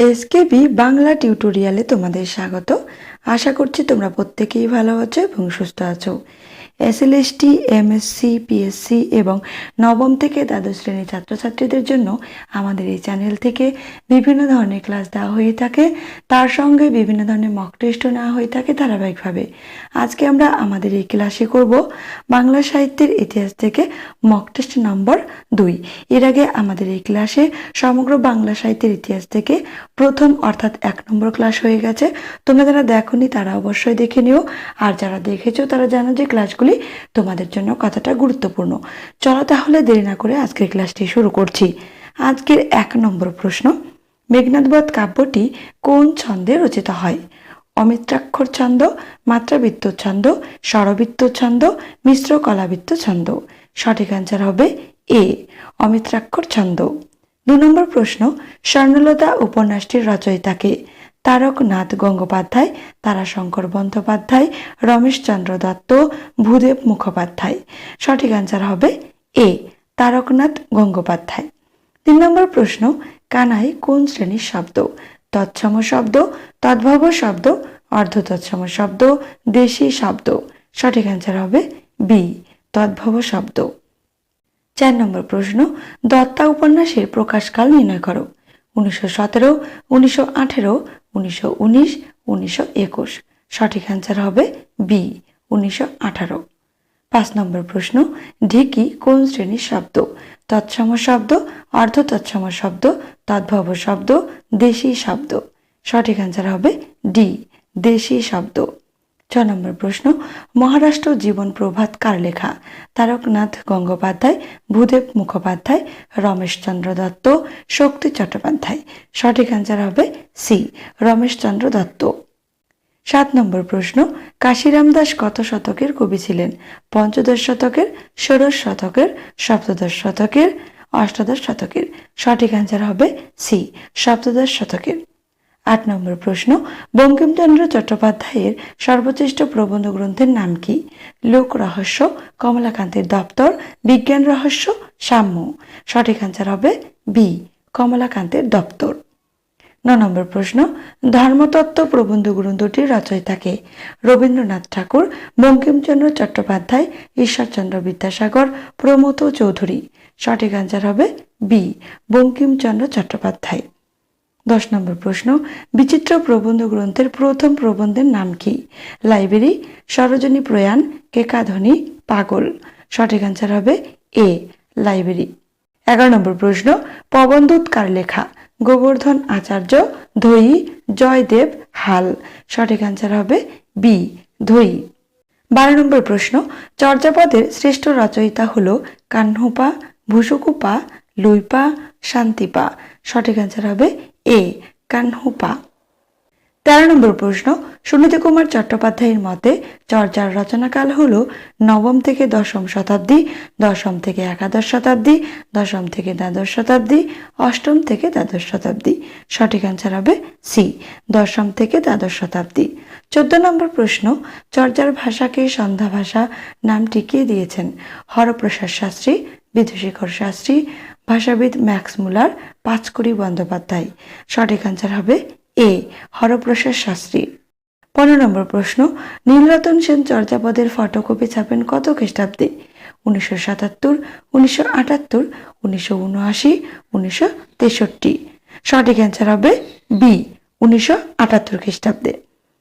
SKB Bangla টিউটোরিয়ালে তোমাদের স্বাগত। আশা করছি তোমরা প্রত্যেকেই ভালো আছো এবং সুস্থ আছো। এসএলএসটি, এমএসসি, পিএসসি এবং নবম থেকে দ্বাদশ শ্রেণির ছাত্রছাত্রীদের জন্য আমাদের এই চ্যানেল থেকে বিভিন্ন ধরনের ক্লাস দেওয়া হয়ে থাকে। তার সঙ্গে বিভিন্ন ধরনের মক টেস্টও নেওয়া হয়ে থাকে ধারাবাহিকভাবে। আজকে আমরা আমাদের এই ক্লাসে করব বাংলা সাহিত্যের ইতিহাস থেকে মক টেস্ট নম্বর দুই। এর আগে আমাদের এই ক্লাসে সমগ্র বাংলা সাহিত্যের ইতিহাস থেকে প্রথম অর্থাৎ এক নম্বর ক্লাস হয়ে গেছে। তোমরা যারা দেখোনি তারা অবশ্যই দেখে নিও। আর যারা দেখেছ তারা জানো যে ক্লাসগুলি তোমাদের জন্য কতটা গুরুত্বপূর্ণ। চলো তাহলে দেরি না করে আজকের ক্লাসটি শুরু করছি। আজকের এক নম্বর প্রশ্ন মেঘনাথবধ কাব্যটি কোন ছন্দে রচিত হয়? অমিত্রাক্ষর ছন্দ, মাত্রাবৃত্ত ছন্দ, স্বরবৃত্ত ছন্দ, মিশ্র কলাবৃত্ত ছন্দ। সঠিক অ্যান্সার হবে এ অমিত্রাক্ষর ছন্দ। দু নম্বর প্রশ্ন, স্বর্ণলতা উপন্যাসটির রচয়িতাকে তারকনাথ গঙ্গোপাধ্যায়, তারাশঙ্কর বন্দ্যোপাধ্যায়, রমেশচন্দ্র দত্ত, ভূদেব মুখোপাধ্যায়। সঠিক অ্যান্সার হবে এ তারকনাথ গঙ্গোপাধ্যায়। তিন নম্বর প্রশ্ন কানাই কোন শ্রেণির শব্দ? তৎসম শব্দ, তদ্ভব শব্দ, অর্ধতৎসম শব্দ, দেশি শব্দ। সঠিক অ্যান্সার হবে বি তদ্ভব শব্দ। চার নম্বর প্রশ্ন, দত্তা উপন্যাসের প্রকাশকাল নির্ণয় করো। উনিশশো সতেরো, উনিশশো আঠেরো, উনিশশো উনিশ, উনিশশো একুশ। সঠিক অ্যান্সার হবে বি উনিশশো আঠারো। পাঁচ নম্বর প্রশ্ন, ঢিকি কোন শ্রেণির শব্দ? তৎসম শব্দ অর্ধ তৎসম শব্দ, তদ্ভব শব্দ, দেশি শব্দ। সঠিক অ্যান্সার হবে ডি দেশি শব্দ। ছ নম্বর প্রশ্ন, মহারাষ্ট্র জীবন প্রভাত কার লেখা? তারকনাথ গঙ্গোপাধ্যায়, ভূদেব মুখোপাধ্যায় রমেশচন্দ্র দত্ত, শক্তি চট্টোপাধ্যায়। সঠিক অ্যান্সার হবে সি রমেশচন্দ্র দত্ত। সাত নম্বর প্রশ্ন, কাশিরাম দাস কত শতকের কবি ছিলেন? পঞ্চদশ শতকের, ষোড়শ শতকের, সপ্তদশ শতকের, অষ্টাদশ শতকের। সঠিক অ্যান্সার হবে সি সপ্তদশ শতকের। আট নম্বর প্রশ্ন, বঙ্কিমচন্দ্র চট্টোপাধ্যায়ের সর্বশ্রেষ্ঠ প্রবন্ধ গ্রন্থের নাম কি? লোক রহস্য, কমলাকান্তের দপ্তর, বিজ্ঞান রহস্য, সাম্য। সঠিক অ্যান্সার হবে বি কমলাকান্তের দপ্তর। ন নম্বর প্রশ্ন, ধর্মতত্ত্ব প্রবন্ধ গ্রন্থটির রচয়িতাকে রবীন্দ্রনাথ ঠাকুর, বঙ্কিমচন্দ্র চট্টোপাধ্যায়, ঈশ্বরচন্দ্র বিদ্যাসাগর প্রমথ চৌধুরী। সঠিক অ্যান্সার হবে বি বঙ্কিমচন্দ্র চট্টোপাধ্যায়। দশ নম্বর প্রশ্ন, বিচিত্র প্রবন্ধ গ্রন্থের প্রথম প্রবন্ধের নাম কি? লাইব্রেরি, সরোজনী প্রয়াণ কেকাধ্বনি পাগল। সঠিক অ্যান্সার হবে এ, লাইব্রেরি। এগারো নম্বর প্রশ্ন পবনদূত কার লেখা, গোবর্ধন আচার্য ধৈ জয়দেব হাল। সঠিক অ্যান্সার হবে বি ধৈ বারো নম্বর প্রশ্ন, চর্যাপদের শ্রেষ্ঠ রচয়িতা হল কাহ্নপা ভুসুকুপা লুইপা, শান্তিপা। সঠিক অ্যান্সার হবে এ কাহ্নপা তেরো নম্বর প্রশ্ন, সুনীতি কুমার চট্টোপাধ্যায়ের মতে চর্যার রচনাকাল হল নবম থেকে দশম শতাব্দী, দশম থেকে একাদশ শতাব্দী, দশম থেকে দ্বাদশ শতাব্দী, অষ্টম থেকে দ্বাদশ শতাব্দী। সঠিক অ্যান্সার হবে সি দশম থেকে দ্বাদশ শতাব্দী। চোদ্দ নম্বর প্রশ্ন চর্যার ভাষাকে সন্ধ্যা ভাষা নাম টিকিয়ে দিয়েছেন? হরপ্রসাদ শাস্ত্রী বিধুশেখর শাস্ত্রী ভাষাবিদ ম্যাক্স মুলার পাঁচকড়ি বন্দ্যোপাধ্যায়। সঠিক অ্যান্সার হবে এ, হরপ্রসাদ শাস্ত্রী। পনেরো নম্বর প্রশ্ন, নীলরতন সেন চর্যাপদের ফটোকপি ছাপেন কত খ্রিস্টাব্দে? উনিশশো সাতাত্তর, উনিশশো আটাত্তর, উনিশশো উনআশি, উনিশশো তেষট্টি। সঠিক অ্যান্সার হবে বি, উনিশশো আটাত্তর খ্রিস্টাব্দে।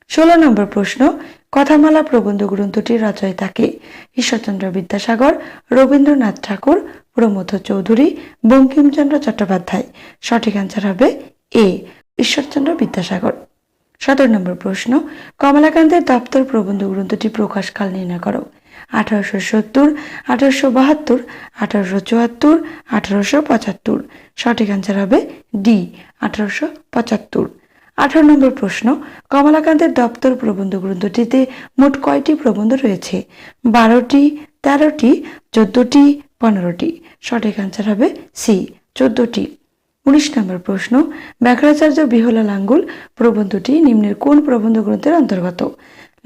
ষোলো নম্বর প্রশ্ন, কথামালা প্রবন্ধ গ্রন্থটির রচয়িতাকে ঈশ্বরচন্দ্র বিদ্যাসাগর, রবীন্দ্রনাথ ঠাকুর প্রমথ চৌধুরী, বঙ্কিমচন্দ্র চট্টোপাধ্যায়। সঠিক অ্যান্সার হবে এ, ঈশ্বরচন্দ্র বিদ্যাসাগর। সতেরো নম্বর প্রশ্ন, কমলাকান্তের দপ্তর প্রবন্ধ গ্রন্থটি প্রকাশকাল নির্ণয় করো। আঠারোশো সত্তর, আঠারোশো বাহাত্তর, আঠারোশো চুয়াত্তর, আঠারোশো পঁচাত্তর। সঠিক অ্যান্সার হবে ডি, আঠারোশো পঁচাত্তর। আঠারো নম্বর প্রশ্ন, কমলাকান্তের দপ্তর প্রবন্ধ গ্রন্থটিতে মোট কয়টি প্রবন্ধ রয়েছে? বারোটি, তেরোটি, চোদ্দটি, পনেরোটি। সঠিক অ্যান্সার হবে সি চোদ্দটি। উনিশ নম্বর প্রশ্ন ব্যাকরাচার্য বিহলা লাঙ্গুল প্রবন্ধটি নিম্নের কোন প্রবন্ধ গ্রন্থের অন্তর্গত?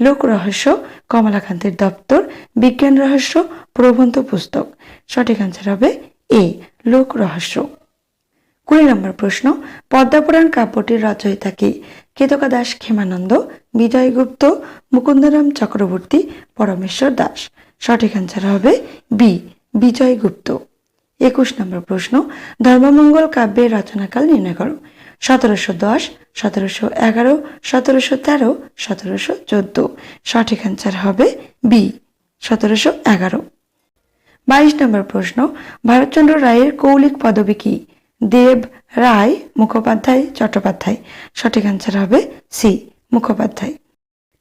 লোক রহস্য, কমলাকান্তের দপ্তর, বিজ্ঞান রহস্য, প্রবন্ধ পুস্তক। সঠিক অ্যান্সার হবে এ লোক রহস্য। কুড়ি নম্বর প্রশ্ন পদ্মাপুরাণ কাব্যটির রচয়িতা কে? কেতকা দাস, ক্ষেমানন্দ, বিজয় গুপ্ত, মুকুন্দরাম চক্রবর্তী, পরমেশ্বর দাস। সঠিক অ্যান্সার হবে বি বিজয় গুপ্ত। একুশ নম্বর প্রশ্ন, ধর্মমঙ্গল কাব্যের রচনাকাল নির্ণয় করো। সতেরোশো দশ, সতেরোশো এগারো, সতেরোশো তেরো, সতেরোশো চোদ্দ। সঠিক অ্যান্সার হবে বি সতেরোশো এগারো। বাইশ নম্বর প্রশ্ন, ভারতচন্দ্র রায়ের কৌলিক পদবী কি? দেব রায় মুখোপাধ্যায় চট্টোপাধ্যায়। সঠিক অ্যান্সার হবে সি মুখোপাধ্যায়।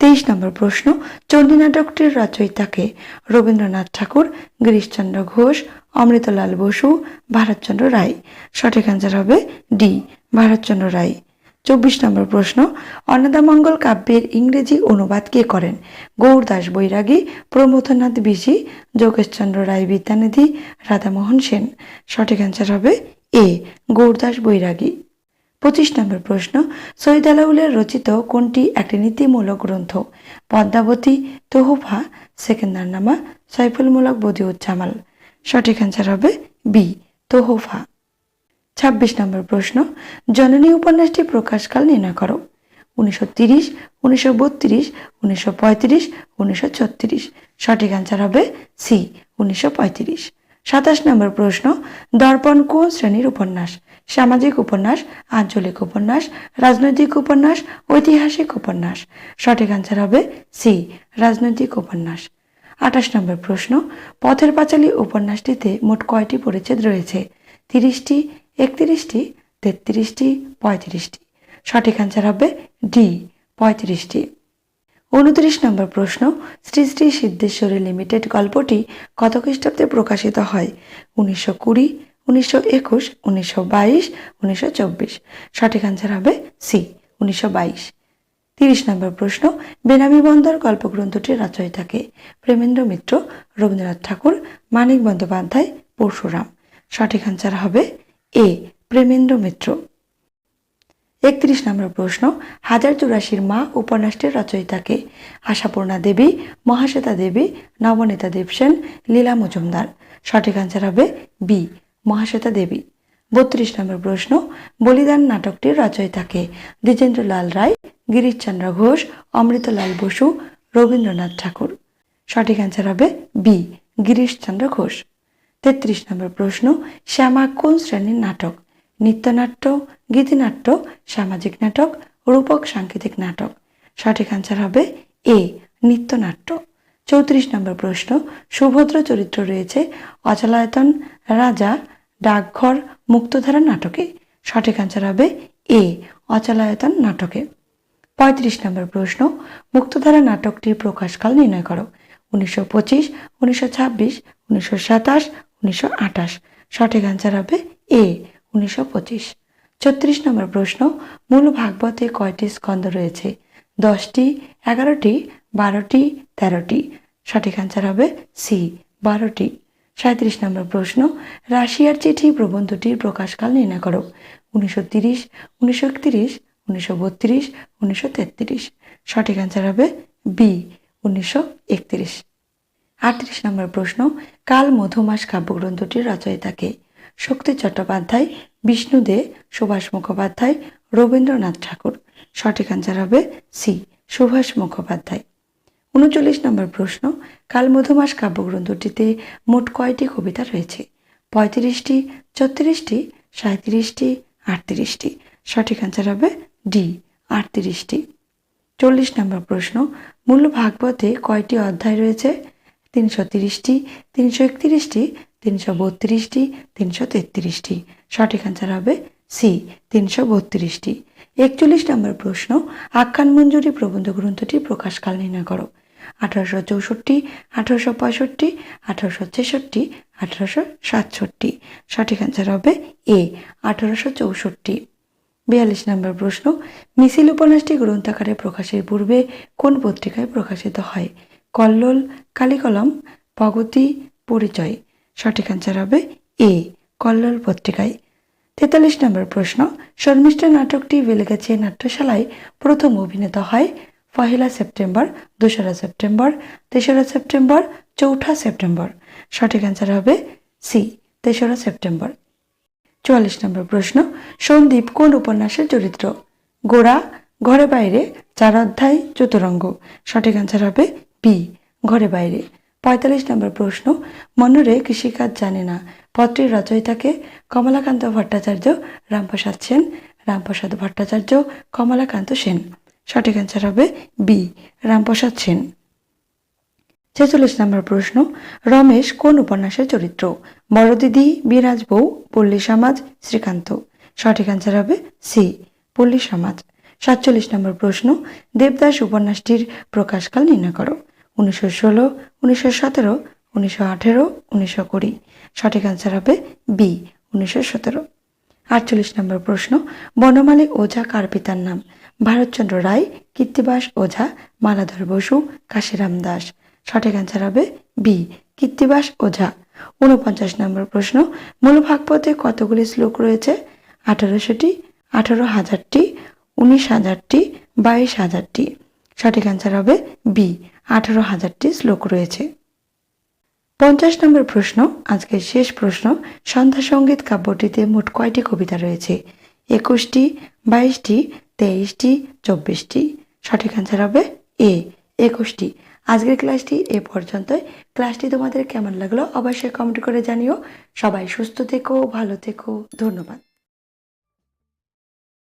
তেইশ নম্বর প্রশ্ন চণ্ডী নাটকটির রচয়িতাকে রবীন্দ্রনাথ ঠাকুর, গিরিশচন্দ্র ঘোষ, অমৃতলাল বসু, ভারতচন্দ্র রায়। সঠিক অ্যান্সার হবে ডি ভারতচন্দ্র রায়। চব্বিশ নম্বর প্রশ্ন অন্নদামঙ্গল কাব্যের ইংরেজি অনুবাদ কে করেন? গৌরদাস বৈরাগী প্রমথনাথ বিশি, যোগেশচন্দ্র রায় বিদ্যানিধি, রাধামোহন সেন। সঠিক অ্যান্সার হবে এ. গৌরদাস বৈরাগী। পঁচিশ নম্বর প্রশ্ন, সৈয়দ আলাউলের রচিত কোনটি একটি নীতিমূলক গ্রন্থ? পদ্মাবতী, তোহফা, সেকেন্দারনামা, সাইফুলমূলক বদিউজ্জামাল। সঠিক অ্যান্সার হবে বি, তোহফা। ছাব্বিশ নম্বর প্রশ্ন, জননী উপন্যাসটি প্রকাশকাল নির্ণয় করো। উনিশশো তিরিশ, উনিশশো বত্রিশ, উনিশশো পঁয়ত্রিশ, উনিশশো ছত্রিশ। সঠিক অ্যান্সার হবে সি, উনিশশো পঁয়ত্রিশ। সাতাশ নম্বর প্রশ্ন, দর্পণ কোন শ্রেণির উপন্যাস? সামাজিক উপন্যাস, আঞ্চলিক উপন্যাস, রাজনৈতিক উপন্যাস, ঐতিহাসিক উপন্যাস? সঠিক অ্যান্সার হবে সি, রাজনৈতিক উপন্যাস। আঠাশ নম্বর প্রশ্ন, পথের পাঁচালী উপন্যাসটিতে মোট কয়টি পরিচ্ছেদ রয়েছে? তিরিশটি, একত্রিশটি, তেত্রিশটি, পঁয়ত্রিশটি। সঠিক অ্যান্সার হবে ডি, পঁয়ত্রিশটি। উনত্রিশ নম্বর প্রশ্ন, শ্রী শ্রী সিদ্ধেশ্বরী লিমিটেড গল্পটি কত খ্রিস্টাব্দে প্রকাশিত হয়? উনিশশো কুড়ি, উনিশশো একুশ, উনিশশো বাইশ, উনিশশো চব্বিশ। সঠিক অ্যান্সার হবে সি উনিশশো বাইশ। তিরিশ নম্বর প্রশ্ন, বেনামি বন্দর গল্পগ্রন্থটির রচয়িতাকে? প্রেমেন্দ্র মিত্র, রবীন্দ্রনাথ ঠাকুর, মানিক বন্দ্যোপাধ্যায়, পরশুরাম। সঠিক অ্যান্সার হবে এ প্রেমেন্দ্র মিত্র। একত্রিশ নম্বর প্রশ্ন, হাজার চুরাশির মা উপন্যাসটির রচয়িতাকে আশাপূর্ণা দেবী, মহাশ্বেতা দেবী, নবনীতা দেবসেন, লীলা মজুমদার। সঠিক অ্যান্সার হবে বি মহাশ্বেতা দেবী। বত্রিশ নম্বর প্রশ্ন, বলিদান নাটকটির রচয়িতাকে দ্বিজেন্দ্রলাল রায়, গিরিশচন্দ্র ঘোষ, অমৃতলাল বসু, রবীন্দ্রনাথ ঠাকুর। সঠিক অ্যান্সার হবে বি গিরিশচন্দ্র ঘোষ। তেত্রিশ নম্বর প্রশ্ন, শ্যামা কোন শ্রেণির নাটক? নৃত্যনাট্য, গীতিনাট্য, সামাজিক নাটক, রূপক সাংকেতিক নাটক। সঠিক অ্যান্সার হবে এ, নৃত্যনাট্য। চৌত্রিশ নম্বর প্রশ্ন, সুভদ্র চরিত্র রয়েছে অচলায়তন, রাজা, ডাকঘর, মুক্তধারা নাটকে। সঠিক অ্যান্সার হবে এ, অচলায়তন নাটকে। পঁয়ত্রিশ নম্বর প্রশ্ন, মুক্তধারা নাটকটির প্রকাশকাল নির্ণয় করো। উনিশশো পঁচিশ, উনিশশো ছাব্বিশ, উনিশশো সাতাশ, উনিশশো আঠাশ। সঠিক অ্যান্সার হবে এ উনিশশো পঁচিশ। ছত্রিশ নম্বর প্রশ্ন, মূল ভাগবতে কয়টি স্কন্ধ রয়েছে? দশটি, এগারোটি, বারোটি, তেরোটি। সঠিক অ্যান্সার হবে সি বারোটি। সাঁত্রিশ নম্বর প্রশ্ন, রাশিয়ার চিঠি প্রবন্ধটির প্রকাশকাল নির্ণয় করো। উনিশশো তিরিশ, উনিশশো একতিরিশ, উনিশশো বত্রিশ, উনিশশো তেত্রিশ। সঠিক অ্যান্সার হবে বি উনিশশো একত্রিশ। আটত্রিশ নম্বর প্রশ্ন, কাল মধুমাস কাব্যগ্রন্থটির রচয়িতাকে শক্তি চট্টোপাধ্যায়, বিষ্ণু দে, সুভাষ মুখোপাধ্যায়, রবীন্দ্রনাথ ঠাকুর। সঠিক অ্যান্সার হবে সি, সুভাষ মুখোপাধ্যায়। উনচল্লিশ নম্বর প্রশ্ন কাল মধুমাস কাব্যগ্রন্থটিতে মোট কয়টি কবিতা রয়েছে? পঁয়ত্রিশটি, ছত্রিশটি সাঁত্রিশটি আটত্রিশটি। সঠিক অ্যান্সার হবে ডি, আটত্রিশটি। চল্লিশ নম্বর প্রশ্ন, মূল ভাগবতে কয়টি অধ্যায় রয়েছে? তিনশো তিরিশটি, তিনশো একত্রিশটি তিনশো বত্রিশটি, তিনশো তেত্রিশটি। সঠিক অ্যান্সার হবে সি তিনশো বত্রিশটি। একচল্লিশ নম্বর প্রশ্ন, আখ্যান মঞ্জুরি প্রবন্ধ গ্রন্থটি প্রকাশকাল নির্ণয় করো। আঠারোশো চৌষট্টি, আঠারোশো পঁয়ষট্টি, আঠারোশো ছেষট্টি, আঠারোশো সাতষট্টি। সঠিক অ্যান্সার হবে এ আঠারোশো চৌষট্টি। বিয়াল্লিশ নম্বর প্রশ্ন, মিছিল উপন্যাসটি গ্রন্থাকারে প্রকাশের পূর্বে কোন পত্রিকায় প্রকাশিত হয়? কল্লোল, কালিকলম প্রগতি পরিচয়। সঠিক অ্যান্সার হবে এ কল্লোল পত্রিকায়। তেতাল্লিশ নম্বর প্রশ্ন, শর্মিষ্ঠা নাটকটি বেলেগেছে নাট্যশালায়। প্রথম অভিনেতা হয় পহেলা সেপ্টেম্বর, দোসরা সেপ্টেম্বর, তেসরা সেপ্টেম্বর, চৌঠা সেপ্টেম্বর। সঠিক অ্যান্সার হবে সি তেসরা সেপ্টেম্বর। চুয়াল্লিশ নম্বর প্রশ্ন, সন্দীপ কোন উপন্যাসের চরিত্র? গোড়া, ঘরে বাইরে, চার অধ্যায়, চতুরঙ্গ। সঠিক অ্যান্সার হবে বি ঘরে বাইরে। পঁয়তাল্লিশ নম্বর প্রশ্ন মনোরে কৃষিকাজ জানে না। পত্রের রচয়িতাকে কমলাকান্ত ভট্টাচার্য রামপ্রসাদ সেন, রামপ্রসাদ ভট্টাচার্য কমলাকান্ত সেন। সঠিক অ্যান্সার হবে বি রামপ্রসাদ সেন। ছেচল্লিশ নম্বর প্রশ্ন, রমেশ কোন উপন্যাসের চরিত্র? বড়দিদি, বিরাজ বউ, পল্লী সমাজ, শ্রীকান্ত। সঠিক অ্যান্সার হবে সি পল্লী সমাজ। সাতচল্লিশ নম্বর প্রশ্ন, দেবদাস উপন্যাসটির প্রকাশকাল নির্ণয় করো। উনিশশো ষোলো, উনিশশো সতেরো, উনিশশো আঠেরো, উনিশশো কুড়ি। সঠিক অ্যান্সার হবে বি উনিশশো সতেরো। আটচল্লিশ নম্বর প্রশ্ন, বনমালী ওঝা কার পিতার নাম? ভারতচন্দ্র রায়, কীর্তিবাস ওঝা, মালাধর বসু, কাশিরাম দাস। সঠিক অ্যান্সার হবে বি কীর্তিবাস ওঝা। উনপঞ্চাশ নম্বর প্রশ্ন, মূল ভাগবতে কতগুলি শ্লোক রয়েছে? আঠারোশোটি, আঠারো হাজারটি, উনিশ হাজারটি, বাইশ হাজারটি। সঠিক অ্যান্সার হবে বি আঠারো হাজারটি শ্লোক রয়েছে। পঞ্চাশ নম্বর প্রশ্ন, আজকের শেষ প্রশ্ন, সন্ধ্যা সংগীত কাব্যটিতে মোট কয়টি কবিতা রয়েছে? একুশটি, বাইশটি, তেইশটি, চব্বিশটি। সঠিক অ্যান্সার হবে এ, একুশটি। আজকের ক্লাসটি এ পর্যন্তই। ক্লাসটি তোমাদের কেমন লাগল অবশ্যই কমেন্ট করে জানিও। সবাই সুস্থ থেকো, ভালো থেকো। ধন্যবাদ।